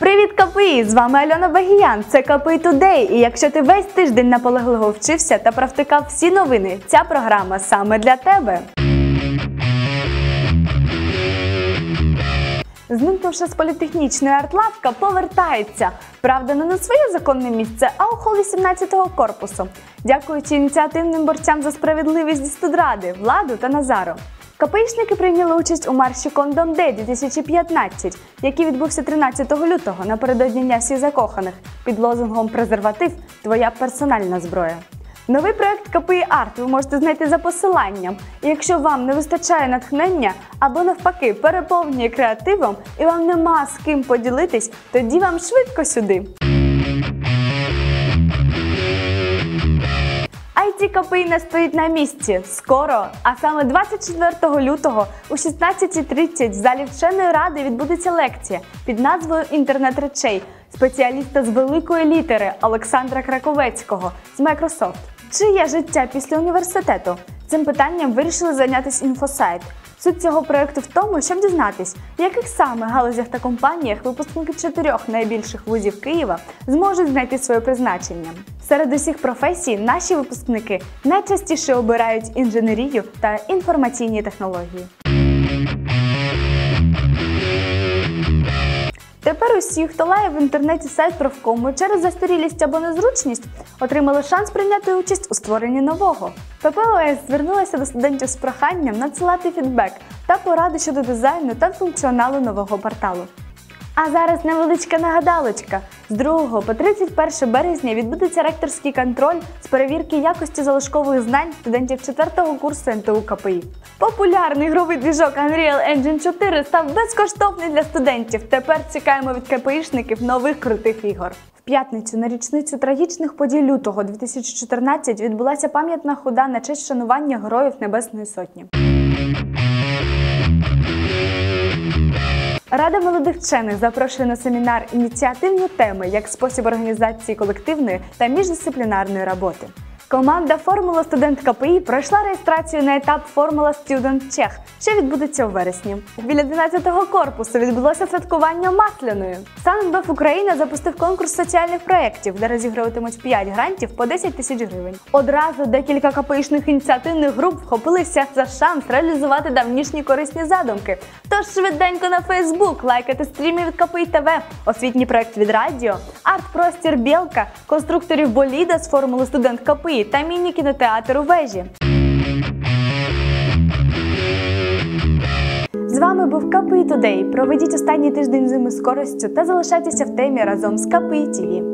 Привіт, КПІ! З вами Альона Багіян. Це КПІ Тудей. І якщо ти весь тиждень наполегливо вчився та провтикав всі новини, ця програма саме для тебе. Зникнувши з політехнічної артлавка, повертається. Правда, не на своє законне місце, а у хол 18-го корпусу. Дякуючи ініціативним борцям за справедливість зі студради, владу та Назару. КПІшники прийняли участь у марші Кондом Дей 2015, який відбувся 13 лютого напередодні Дня всіх закоханих під лозунгом Презерватив твоя персональна зброя. Новий проект КПІ Арт ви можете знайти за посиланням. І якщо вам не вистачає натхнення або навпаки переповнює креативом і вам нема з ким поділитись, тоді вам швидко сюди. КПІ не стоїть на місці. Скоро, а саме 24 лютого о 16.30 в залі вченої ради відбудеться лекція під назвою Інтернет речей спеціаліста з великої літери Олександра Краковецького з Microsoft. Чи є життя після університету? Цим питанням вирішили зайнятися інфосайт. Суть цього проекту в тому, щоб дізнатись, в яких саме галузях та компаніях випускники чотирьох найбільших вузів Києва зможуть знайти своє призначення. Серед усіх професій наші випускники найчастіше обирають інженерію та інформаційні технології. Тепер усі, хто лає в інтернеті сайт профкому через застарілість або незручність, отримали шанс прийняти участь у створенні нового. ППОС звернулася до студентів з проханням надсилати фідбек та поради щодо дизайну та функціоналу нового порталу. А зараз невеличка нагадалочка. З 2 по 31 березня відбудеться ректорський контроль з перевірки якості залишкових знань студентів 4 курсу НТУ КПІ. Популярний ігровий двіжок Unreal Engine 4 став безкоштовний для студентів. Тепер чекаємо від КПІшників нових крутих ігор. В п'ятницю на річницю трагічних подій лютого 2014 відбулася пам'ятна хода на честь шанування героїв Небесної Сотні. Рада молодих вчених запрошує на семінар ініціативні теми як спосіб організації колективної та міждисциплінарної роботи. Команда Формула студент КПІ пройшла реєстрацію на етап Формула Студент Чех, що відбудеться у вересні. Біля 12-го корпусу відбулося святкування масляною. СанБФ Україна запустив конкурс соціальних проєктів, де розігруватимуть 5 грантів по 10 тисяч гривень. Одразу декілька КПІшних ініціативних груп вхопилися за шанс реалізувати давнішні корисні задумки. Тож швиденько на Фейсбук лайкати стріми від КПІ ТВ, освітній проект від радіо, арт-простір Білка, конструкторів Боліда з формули студент КПІ та міні-кінотеатр у вежі. З вами був КПІ Тудей. Проведіть останній тиждень зими з користю та залишайтеся в темі разом з КПІ ТІВІ.